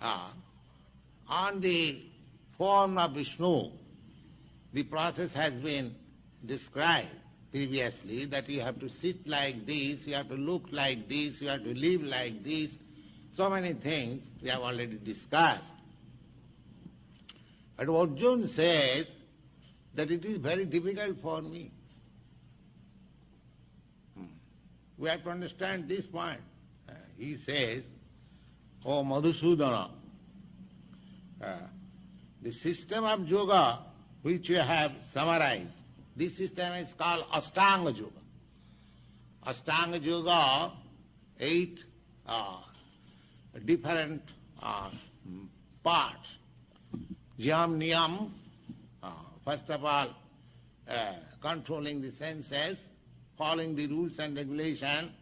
on the form of Vishnu, the process has been described previously that you have to sit like this, you have to look like this, you have to live like this. So many things we have already discussed. But Arjuna says that it is very difficult for me. Hmm. We have to understand this point. Uh, he says, Oh Madhusudana, uh, the system of yoga which we have summarized, this system is called Astanga Yoga. Astanga Yoga, eight uh, different uh, parts. Yam Niyam, uh, first of all, uh, controlling the senses, following the rules and regulation,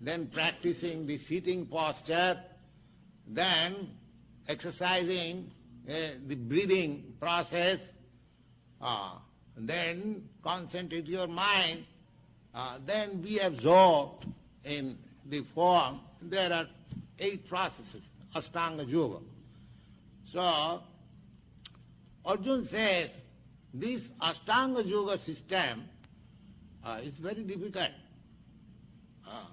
then practicing the sitting posture, then exercising uh, the breathing process, uh, then concentrate your mind, uh, then be absorbed in the form. There are eight processes, Ashtanga Yoga. So, Arjun says, this Ashtanga Yoga system uh, is very difficult. Uh,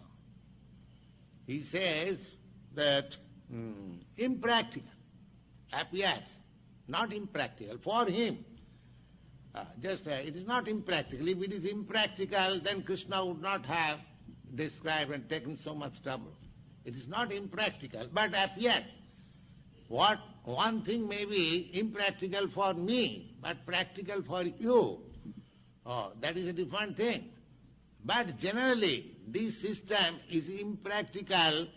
he says that mm, impractical appears, not impractical for him. Uh, just uh, it is not impractical. If it is impractical, then Krishna would not have described and taken so much trouble. It is not impractical, but appears. What one thing may be impractical for me, but practical for you. Oh, that is a different thing. But generally, this system is impractical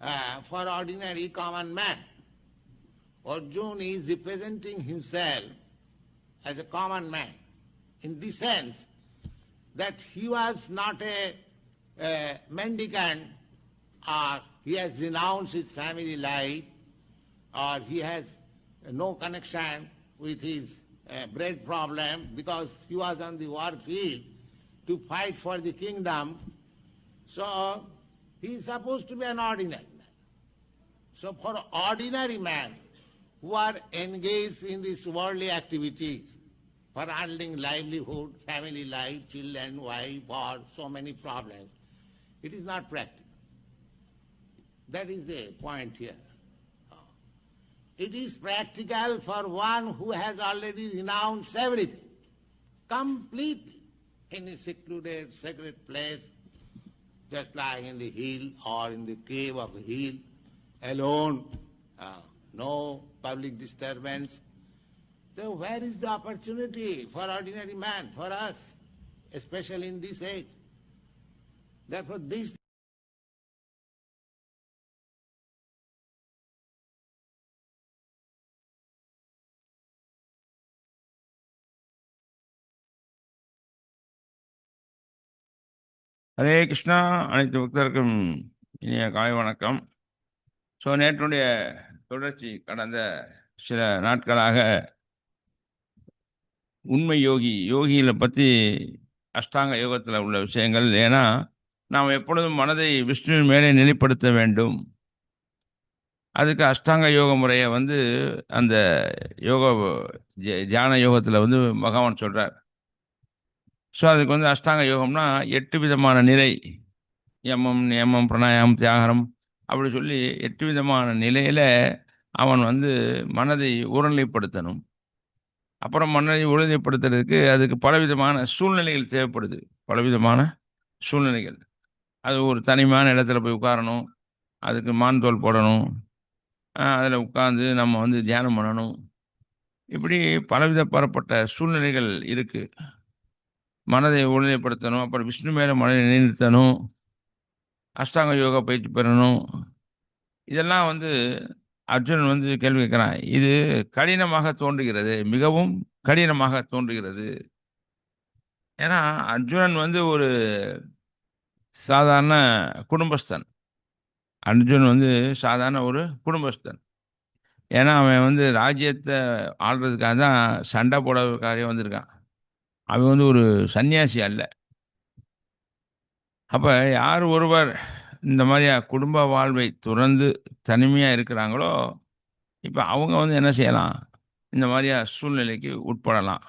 uh, for ordinary common man. Arjuna is representing himself as a common man, in the sense that he was not a, a mendicant or he has renounced his family life or he has no connection with his uh, bread problem because he was on the war field to fight for the kingdom. So he is supposed to be an ordinary man. So for ordinary man who are engaged in these worldly activities for earning livelihood, family life, children, wife, or so many problems, it is not practical. That is the point here. It is practical for one who has already renounced everything, completely, in a secluded, sacred place, just lying in the hill or in the cave of a hill, alone, uh, no public disturbance. So where is the opportunity for ordinary man, for us, especially in this age? Therefore, this Hare Krishna. அனைத்து பக்தருக்கும் இனிய காலை வணக்கம். So நேற்றுடைய தொடர்ச்சி கடந்த சில நாட்களாக உண்மை யோகி யோகிகளை பற்றி அஷ்டாங்க யோகத்தில் உள்ள விஷயங்கள். ஏன்னா நாம் எப்பொழுதும் மனதை விஷ்ணுவின் மேலே நிலைப்படுத்த வேண்டும். அதுக்கு அஷ்டாங்க யோக முறையை வந்து அந்த யோக தியான யோகத்தில் வந்து பகவான் சொல்கிறார் ஸோ அதுக்கு வந்து அஷ்டாங்க யோகம்னா எட்டு விதமான நிலை. யமம் நியமம் பிரணாயாமம் தியாகரம் அப்படி சொல்லி எட்டு விதமான நிலையில் அவன் வந்து மனதை ஒருநிலைப்படுத்தணும் அப்புறம் மனதை உறுதிப்படுத்துறதுக்கு அதுக்கு பலவிதமான சூழ்நிலைகள் தேவைப்படுது. பலவிதமான சூழ்நிலைகள். அது ஒரு தனிமையான இடத்துல போய் உட்காரணும். அதுக்கு மான் தோல் போடணும் அதில் உட்காந்து நம்ம வந்து தியானம் பண்ணணும். இப்படி பலவித பரப்பட்ட சூழ்நிலைகள் இருக்குது மனதை ஒருநிலைப்படுத்தணும் அப்புறம் விஷ்ணு மேலே மனதை நிலைநிறுத்தணும். அஷ்டாங்க யோகா பயிற்சி பெறணும். இதெல்லாம் வந்து அர்ஜுனன் வந்து கேள்வி கேட்குறான். இது கடினமாக தோன்றுகிறது மிகவும் கடினமாக தோன்றுகிறது. ஏன்னா அர்ஜுனன் வந்து ஒரு சாதாரண குடும்பஸ்தன். அர்ஜுன் வந்து சாதாரண ஒரு குடும்பஸ்தன். ஏன்னா அவன் வந்து ராஜ்யத்தை ஆள்றதுக்காக தான் சண்டை போடுறதுக்காகவே வந்திருக்கான். அவன் வந்து ஒரு சன்னியாசி அல்ல. அப்போ யார் ஒருவர் இந்த மாதிரியா குடும்ப வாழ்வை துறந்து தனிமையாக இருக்கிறாங்களோ இப்போ அவங்க வந்து என்ன செய்யலாம்? இந்த மாதிரியா சூழ்நிலைக்கு உட்படலாம்.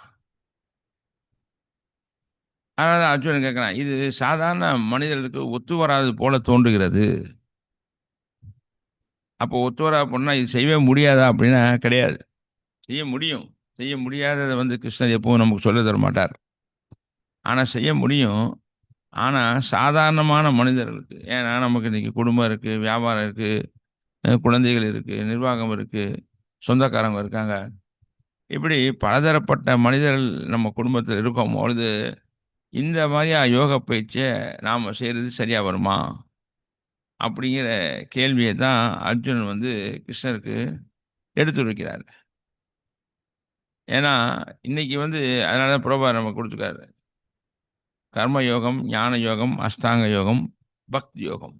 அதனால் தான் அர்ஜுனன் கேட்குறான் இது சாதாரண மனிதர்களுக்கு ஒத்து வராது போல தோன்றுகிறது. அப்போ ஒத்து வரா பொண்ணா இது செய்யவே முடியாதா? அப்படின்னா கிடையாது. செய்ய முடியும். செய்ய முடியாததை வந்து கிருஷ்ணர் எப்பவும் நமக்கு சொல்ல தர மாட்டார். ஆனால் செய்ய முடியும். ஆனால் சாதாரணமான மனிதர்களுக்கு ஏன்னா நமக்கு இன்றைக்கி குடும்பம் இருக்குது வியாபாரம் இருக்குது குழந்தைகள் இருக்குது நிர்வாகம் இருக்குது சொந்தக்காரங்க இருக்காங்க. இப்படி பலதரப்பட்ட மனிதர்கள் நம்ம குடும்பத்தில் இருக்கும் பொழுது இந்த மாதிரியாக யோக பயிற்சியை நாம் செய்கிறது சரியாக வருமா? அப்படிங்கிற கேள்வியை தான் அர்ஜுனன் வந்து கிருஷ்ணருக்கு எடுத்து வைக்கிறார் ஏன்னா இன்னைக்கு வந்து அதனால தான் புரோபா நம்ம கொடுத்துருக்காரு. கர்ம யோகம் ஞான யோகம் அஷ்டாங்க யோகம் பக்தி யோகம்.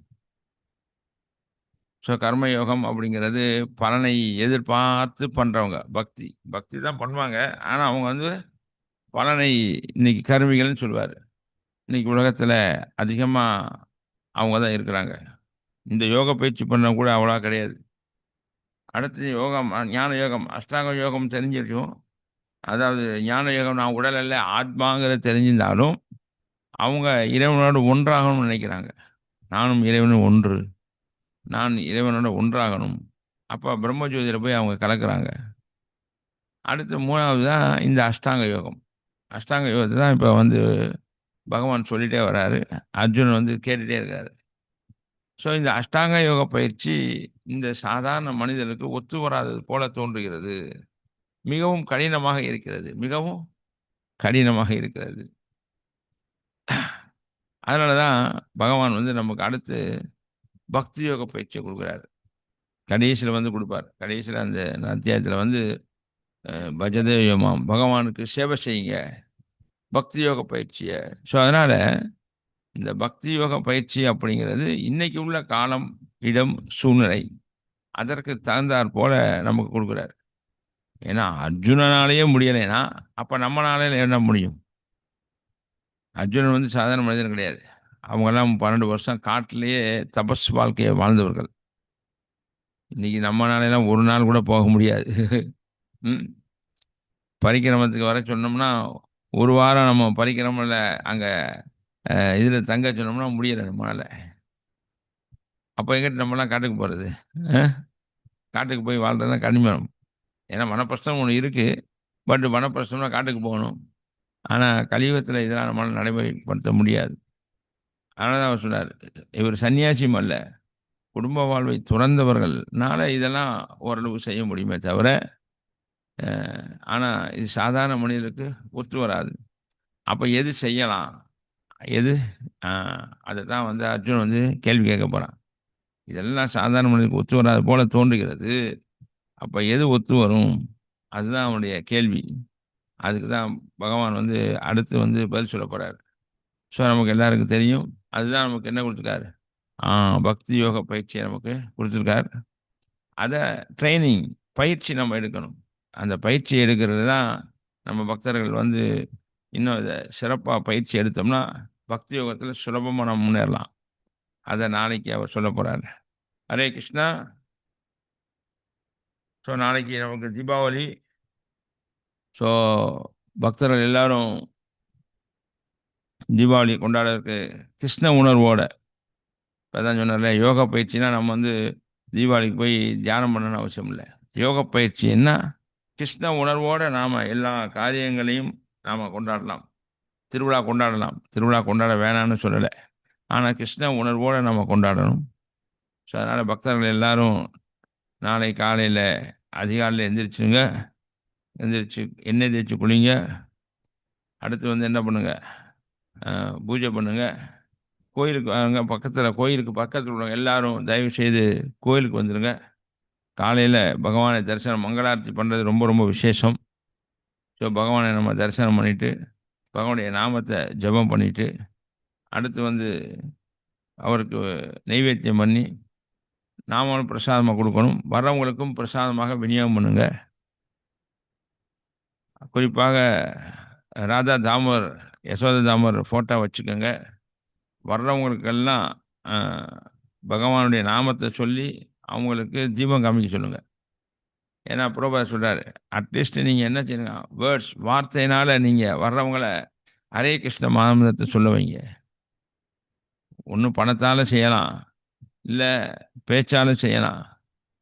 ஸோ கர்ம யோகம் அப்படிங்கிறது பலனை எதிர்பார்த்து பண்ணுறவங்க பக்தி பக்தி தான் பண்ணுவாங்க. ஆனால் அவங்க வந்து பலனை இன்னைக்கு கருவிகள்னு சொல்லுவார். இன்னைக்கு உலகத்தில் அதிகமாக அவங்க தான் இருக்கிறாங்க. இந்த யோக பயிற்சி பண்ண கூட அவ்வளோ கிடையாது. அடுத்து யோகம் ஞான யோகம் அஷ்டாங்க யோகம் தெரிஞ்சிருக்கும். அதாவது ஞான யோகம் நான் உடல் அல்ல ஆத்மாங்கிறத தெரிஞ்சிருந்தாலும் அவங்க இறைவனோடு ஒன்றாகணும்னு நினைக்கிறாங்க. நானும் இறைவனும் ஒன்று. நான் இறைவனோட ஒன்றாகணும். அப்போ பிரம்மஜோதியில் போய் அவங்க கலக்கிறாங்க. அடுத்து மூணாவது தான் இந்த அஷ்டாங்க யோகம். அஷ்டாங்க யோகத்தை தான் இப்போ வந்து பகவான் சொல்லிகிட்டே வர்றாரு அர்ஜுன் வந்து கேட்டுகிட்டே இருக்காரு. ஸோ இந்த அஷ்டாங்க யோக பயிற்சி இந்த சாதாரண மனிதனுக்கு ஒத்து வராதது போல தோன்றுகிறது. மிகவும் கடினமாக இருக்கிறது. மிகவும் கடினமாக இருக்கிறது. அதனால தான் பகவான் வந்து நமக்கு அடுத்து பக்தி யோக பயிற்சியை கொடுக்குறாரு. கடைசியில் வந்து கொடுப்பார். கடைசியில் அந்த அத்தியாயத்தில் வந்து பஜதேவியமாம் பகவானுக்கு சேவை செய்யுங்க. பக்தி யோக பயிற்சியை. ஸோ அதனால் இந்த பக்தி யோக பயிற்சி அப்படிங்கிறது இன்றைக்கி உள்ள காலம் இடம் சூழ்நிலை அதற்கு தகுந்தாற் போல நமக்கு கொடுக்குறாரு. ஏன்னா அர்ஜுனனாலேயே முடியலைன்னா அப்போ நம்மளாலே என்ன முடியும்? அர்ஜுனன் வந்து சாதாரண மனிதன் கிடையாது. அவங்கெல்லாம் பன்னெண்டு வருஷம் காட்டிலேயே தபஸ் வாழ்க்கையை வாழ்ந்தவர்கள். இன்றைக்கி நம்மளாலெல்லாம் ஒரு நாள் கூட போக முடியாது. ம். பரிக்கிரமத்துக்கு வர சொன்னோம்னா ஒரு வாரம் நம்ம பரிக்கிரமில் அங்கே இதில் தங்க சொன்னோம்னா முடியலை நம்மளால். அப்போ எங்கிட்ட நம்மலாம் காட்டுக்கு போகிறது காட்டுக்கு போய் வாழ்றதுனா கனிமம். ஏன்னா மனப்பிரஷ்டம் ஒன்று இருக்குது பட் மனப்பிரஷ்டம்னா காட்டுக்கு போகணும். ஆனால் கலியுகத்தில் இதெல்லாம் நம்மளால் நடைமுறைப்படுத்த முடியாது. அதனால் தான் அவர் சொன்னார். இவர் சன்னியாசியும் அல்ல. குடும்ப வாழ்வை துறந்தவர்கள்னால இதெல்லாம் ஓரளவு செய்ய முடியுமே தவிர ஆனால் இது சாதாரண மனிதருக்கு ஒத்து வராது. அப்போ எது செய்யலாம்? எது? அதை தான் வந்து அர்ஜுன் வந்து கேள்வி கேட்க போகிறான் இதெல்லாம் சாதாரண மனிதனுக்கு ஒத்து வராது போல தோன்றுகிறது. அப்போ எது ஒத்து வரும்? அதுதான் அவனுடைய கேள்வி. அதுக்கு தான் பகவான் வந்து அடுத்து வந்து பதில் சொல்ல போகிறார் ஸோ நமக்கு எல்லாருக்கும் தெரியும். அதுதான் நமக்கு என்ன கொடுத்துருக்காரு? பக்தி யோக பயிற்சியை நமக்கு கொடுத்துருக்கார். அதை ட்ரைனிங் பயிற்சி நம்ம எடுக்கணும். அந்த பயிற்சி எடுக்கிறது தான் நம்ம பக்தர்கள் வந்து இன்னும் இதை சிறப்பாக பயிற்சி எடுத்தோம்னா பக்தி யோகத்தில் சுலபமாக நம்ம முன்னேறலாம். அதை நாளைக்கு அவர் சொல்ல போகிறார் ஹரே கிருஷ்ணா. ஸோ நாளைக்கு நமக்கு தீபாவளி. ஸோ பக்தர்கள் எல்லாரும் தீபாவளி கொண்டாடுறதுக்கு கிருஷ்ண உணர்வோட இப்போ தான் சொன்னார்ல யோகா பயிற்சினா நம்ம வந்து தீபாவளிக்கு போய் தியானம் பண்ணணும்னு அவசியம் இல்லை. யோக பயிற்சின்னா கிருஷ்ண உணர்வோடு நாம் எல்லா காரியங்களையும் நாம் கொண்டாடலாம். திருவிழா கொண்டாடலாம். திருவிழா கொண்டாட வேணாம்னு சொல்லலை. ஆனால் கிருஷ்ண உணர்வோடு நம்ம கொண்டாடணும். ஸோ அதனால் பக்தர்கள் எல்லாரும் நாளை காலையில் அதிகாலையில் எந்திரிச்சுங்க. எந்திரிச்சு எண்ணெய் தேய்ச்சி குளிங்க. அடுத்து வந்து என்ன பண்ணுங்கள் பூஜை பண்ணுங்கள் கோயிலுக்கு அங்கே பக்கத்தில் கோயிலுக்கு பக்கத்தில் உள்ளவங்க எல்லாரும் தயவு செய்து கோயிலுக்கு வந்துடுங்க காலையில் பகவானை தரிசனம் மங்களாரத்தி பண்ணுறது ரொம்ப ரொம்ப விசேஷம். ஸோ பகவானை நம்ம தரிசனம் பண்ணிவிட்டு பகவானுடைய நாமத்தை ஜபம் பண்ணிவிட்டு அடுத்து வந்து அவருக்கு நைவேத்தியம் பண்ணி நாமளும் பிரசாதமாக கொடுக்கணும். வர்றவங்களுக்கும் பிரசாதமாக விநியோகம் பண்ணுங்க. குறிப்பாக ராதா தாமர் யசோத தாமர் ஃபோட்டோ வச்சுக்கோங்க. வர்றவங்களுக்கெல்லாம் பகவானுடைய நாமத்தை சொல்லி அவங்களுக்கு தீபம் காமிக்க சொல்லுங்கள் ஏன்னா புரோபா சொல்கிறார் அட்லீஸ்ட் நீங்கள் என்ன செய்யுங்க வேர்ட்ஸ் வார்த்தையினால் நீங்கள் வர்றவங்கள ஹரே கிருஷ்ண மாமதத்தை சொல்ல வைங்க. ஒன்றும் பணத்தால் செய்யலாம். இல்லை பேச்சாலும் செய்யலாம்.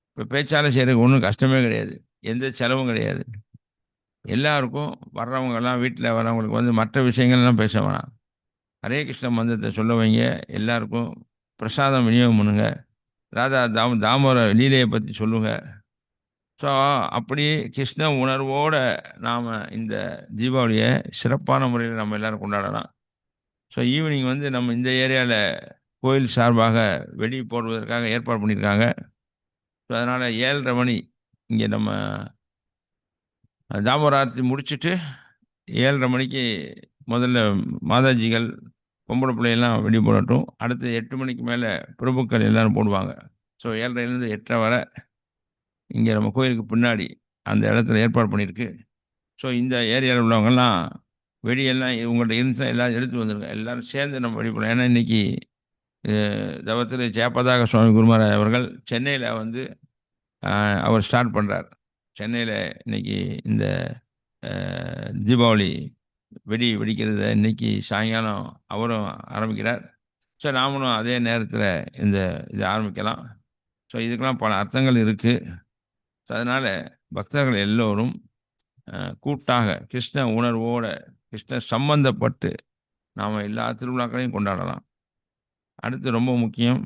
இப்போ பேச்சாலும் செய்கிறதுக்கு ஒன்றும் கஷ்டமே கிடையாது. எந்த செலவும் கிடையாது. எல்லாருக்கும் வர்றவங்கெல்லாம் வீட்டில் வர்றவங்களுக்கு வந்து மற்ற விஷயங்கள்லாம் பேச வேணாம். ஹரே கிருஷ்ண மந்திரத்தை சொல்ல வைங்க. எல்லாருக்கும் பிரசாதம் விநியோகம் பண்ணுங்க. ராதா தாம் தாமோர லீலையை பற்றி சொல்லுங்க. ஸோ அப்படி கிருஷ்ண உணர்வோடு நாம் இந்த தீபாவளியை சிறப்பான முறையில் நம்ம எல்லோரும் கொண்டாடலாம். ஸோ ஈவினிங் வந்து நம்ம இந்த ஏரியாவில் கோயில் சார்பாக வெடி போடுவதற்காக ஏற்பாடு பண்ணியிருக்காங்க. ஸோ அதனால் ஏழரை மணி இங்கே நம்ம தாமராத்தி முடிச்சுட்டு ஏழரை மணிக்கு முதல்ல மாதாஜிகள் பொம்பளை பிள்ளையெல்லாம் வெடி போடட்டும். அடுத்து எட்டு மணிக்கு மேலே பிரபுக்கள் எல்லோரும் போடுவாங்க. ஸோ ஏழரைலேருந்து எட்டரை வரை இங்கே நம்ம கோயிலுக்கு பின்னாடி அந்த இடத்துல ஏற்பாடு பண்ணியிருக்கு. ஸோ இந்த ஏரியாவில் உள்ளவங்கெல்லாம் வெடியெல்லாம் உங்கள்கிட்ட இருந்துச்சுன்னா எல்லோரும் எடுத்து வந்துருங்க. எல்லோரும் சேர்ந்து நம்ம வெடி போடலாம். ஏன்னா இன்றைக்கி தவத்தில் ஜெயபதாக சுவாமி குருமாராஜ் அவர்கள் சென்னையில் வந்து அவர் ஸ்டார்ட் பண்ணுறார் சென்னையில் இன்னைக்கு இந்த தீபாவளி வெடி வெடிக்கிறத இன்னைக்கு சாயங்காலம் அவரும் ஆரம்பிக்கிறார். ஸோ நாமளும் அதே நேரத்தில் இந்த இதை ஆரம்பிக்கலாம். ஸோ இதுக்கெல்லாம் பல அர்த்தங்கள் இருக்குது ஸோ அதனால் பக்தர்கள் எல்லோரும் கூட்டாக கிருஷ்ண உணர்வோடு கிருஷ்ண சம்பந்தப்பட்டு நாம் எல்லா திருவிழாக்களையும் கொண்டாடலாம். அடுத்து ரொம்ப முக்கியம்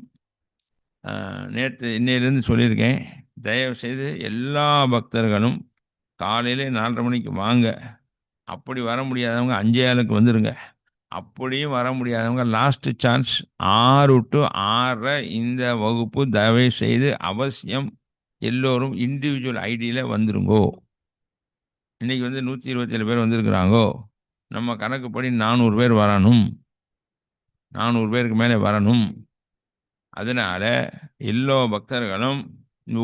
நேற்று இன்னையிலேருந்து சொல்லியிருக்கேன் தயவு செய்து எல்லா பக்தர்களும் காலையிலே நாலரை மணிக்கு வாங்க. அப்படி வர முடியாதவங்க அஞ்சே ஆளுக்கு வந்துடுங்க அப்படியும் வர முடியாதவங்க லாஸ்ட் சான்ஸ் ஆறு டு ஆறரை இந்த வகுப்பு தயவு செய்து அவசியம் எல்லோரும் இண்டிவிஜுவல் ஐடியில் வந்துருங்கோ. இன்றைக்கி வந்து நூற்றி இருபத்தேழு பேர் வந்திருக்கிறாங்கோ. நம்ம கணக்குப்படி நானூறு பேர் வரணும். நானூறு பேருக்கு மேலே வரணும். அதனால் எல்லா பக்தர்களும்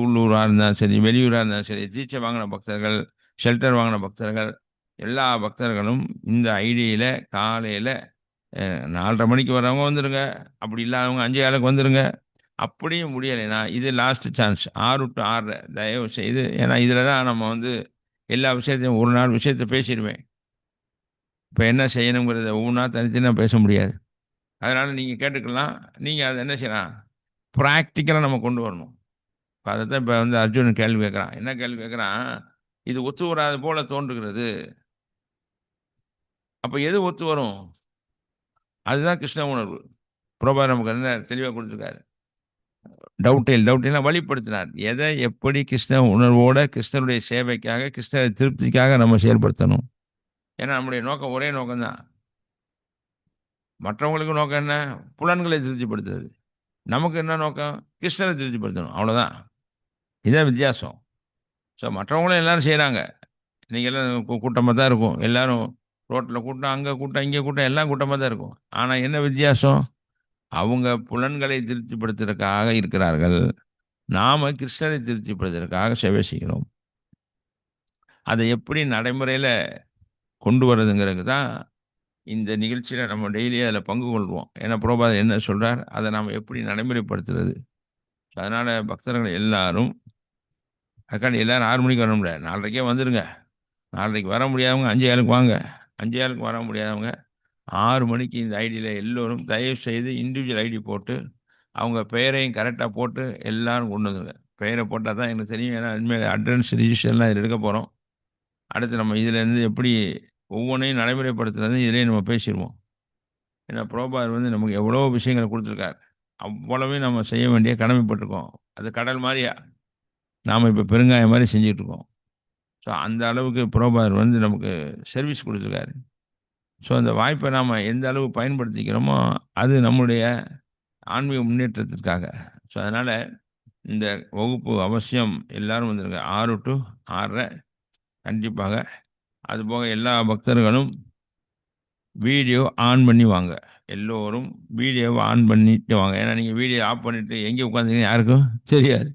உள்ளூராக இருந்தாலும் சரி வெளியூராக இருந்தாலும் சரி தீட்சை வாங்கின பக்தர்கள் ஷெல்டர் வாங்கின பக்தர்கள் எல்லா பக்தர்களும் இந்த ஐடியில் காலையில் நாலரை மணிக்கு வரவங்க வந்துடுங்க அப்படி இல்லாதவங்க அஞ்சு ஆளுக்கு வந்துடுங்க அப்படியும் முடியலைன்னா இது லாஸ்ட் சான்ஸ் ஆறு டு ஆறு தயவு செய்து ஏன்னா இதில் தான் நம்ம வந்து எல்லா விஷயத்தையும் ஒரு நாள் விஷயத்த பேசிடுவேன் இப்போ என்ன செய்யணுங்கிறத ஒவ்வொன்றா தனித்தனியாக பேச முடியாது. அதனால் நீங்கள் கேட்டுக்கலாம். நீங்கள் அதை என்ன செய்யலாம்? ப்ராக்டிக்கலாக நம்ம கொண்டு வரணும். இப்போ அதை தான் இப்போ வந்து அர்ஜுன் கேள்வி கேட்குறான். என்ன கேள்வி கேட்குறான்? இது ஒத்து வராது போல தோன்றுகிறது. அப்போ எது ஒத்து வரும்? அதுதான் கிருஷ்ண உணர்வு. புரோபா நமக்கு என்ன தெளிவாக கொடுத்துருக்காரு. டவுட்டில் டவுட்டிலாம் வழிப்படுத்தினார். எதை எப்படி கிருஷ்ண உணர்வோட கிருஷ்ணனுடைய சேவைக்காக கிருஷ்ண திருப்திக்காக நம்ம செயல்படுத்தணும்? ஏன்னா நம்முடைய நோக்கம் ஒரே நோக்கம்தான். மற்றவங்களுக்கு நோக்கம் என்ன? புலன்களை திருப்திப்படுத்துறது. நமக்கு என்ன நோக்கம்? கிருஷ்ணரை திருப்திப்படுத்தணும். அவ்வளோதான் இதான் வித்தியாசம். ஸோ மற்றவங்களும் எல்லோரும் செய்கிறாங்க இன்றைக்கி எல்லாம் கூட்டமாக தான் இருக்கும். எல்லாரும் ரோட்டில் கூட்டம் அங்கே கூட்டம் இங்கே கூட்டம் எல்லாம் கூட்டமாக தான் இருக்கும். ஆனால் என்ன வித்தியாசம்? அவங்க புலன்களை திருப்திப்படுத்துறதுக்காக இருக்கிறார்கள். நாம் கிருஷ்ணரை திருப்திப்படுத்துறதுக்காக சேவை செய்கிறோம். அதை எப்படி நடைமுறையில் கொண்டு வர்றதுங்கிறது தான் இந்த நிகழ்ச்சியில் நம்ம டெய்லி அதில் பங்கு கொள்வோம். ஏன்னா புரோபாதர் என்ன சொல்கிறார் அதை நாம் எப்படி நடைமுறைப்படுத்துறது? அதனால் பக்தர்கள் எல்லாரும் அதுக்காண்டி எல்லோரும் ஆறு மணிக்கு வர முடியாது. நாலரைக்கே வந்துடுங்க நாலரைக்கு வர முடியாதவங்க அஞ்சு ஏழுக்கு வாங்க. அஞ்சு ஏழுக்கு வர முடியாதவங்க ஆறு மணிக்கு இந்த ஐடியில் எல்லோரும் தயவு செய்து இண்டிவிஜுவல் ஐடி போட்டு அவங்க பெயரையும் கரெக்டாக போட்டு எல்லோரும் கொண்டு வந்துடுங்க பெயரை போட்டால் தான் எனக்கு தெரியும். ஏன்னா இனிமேல் அட்ரன்ஸ் ரிஜிஸ்டர்லாம் இதில் எடுக்க போகிறோம் அடுத்து நம்ம இதிலேருந்து எப்படி ஒவ்வொன்றையும் நடைமுறைப்படுத்துறது இதிலே நம்ம பேசிடுவோம். ஏன்னா புரோபார் வந்து நமக்கு எவ்வளோ விஷயங்களை கொடுத்துருக்கார். அவ்வளவே நம்ம செய்ய வேண்டிய கடமைப்பட்டிருக்கோம். அது கடல் மாதிரியா? நாம் இப்போ பெருங்காயம் மாதிரி செஞ்சிட்ருக்கோம். ஸோ அந்த அளவுக்கு புரோபார் வந்து நமக்கு சர்வீஸ் கொடுத்துருக்காரு. ஸோ அந்த வாய்ப்பை நாம் எந்த அளவு பயன்படுத்திக்கிறோமோ அது நம்முடைய ஆன்மீக முன்னேற்றத்திற்காக. ஸோ அதனால் இந்த வகுப்பு அவசியம் எல்லாரும் வந்துருங்க. ஆறு டு ஆறரை. கண்டிப்பாக அதுபோக எல்லா பக்தர்களும் வீடியோ ஆன் பண்ணி வாங்க. எல்லோரும் வீடியோவை ஆன் பண்ணிட்டு வாங்க. ஏன்னா நீங்கள் வீடியோ ஆஃப் பண்ணிவிட்டு எங்கே உட்காந்துருக்கீங்க யாருக்கும் தெரியாது.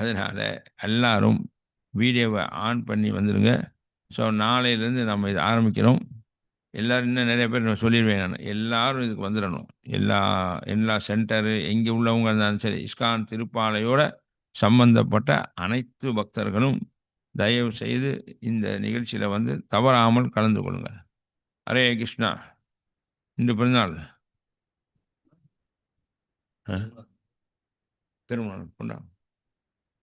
அதனால் எல்லாரும் வீடியோவை ஆன் பண்ணி வந்துடுங்க ஸோ நாளையிலேருந்து நம்ம இதை ஆரம்பிக்கிறோம். எல்லோரும் இன்னும் நிறைய பேர் நான் சொல்லிடுவேன் நான். எல்லோரும் இதுக்கு வந்துடணும். எல்லா எல்லா சென்டரு எங்கே உள்ளவங்க இருந்தாலும் சரி இஸ்கான் திருப்பாலையோட சம்பந்தப்பட்ட அனைத்து பக்தர்களும் தயவு செய்து இந்த நிகழ்ச்சியில் வந்து தவறாமல் கலந்து கொள்ளுங்கள். ஹரே கிருஷ்ணா. இன்று பிறந்தநாள். ஆ? திருமணம். கொண்டா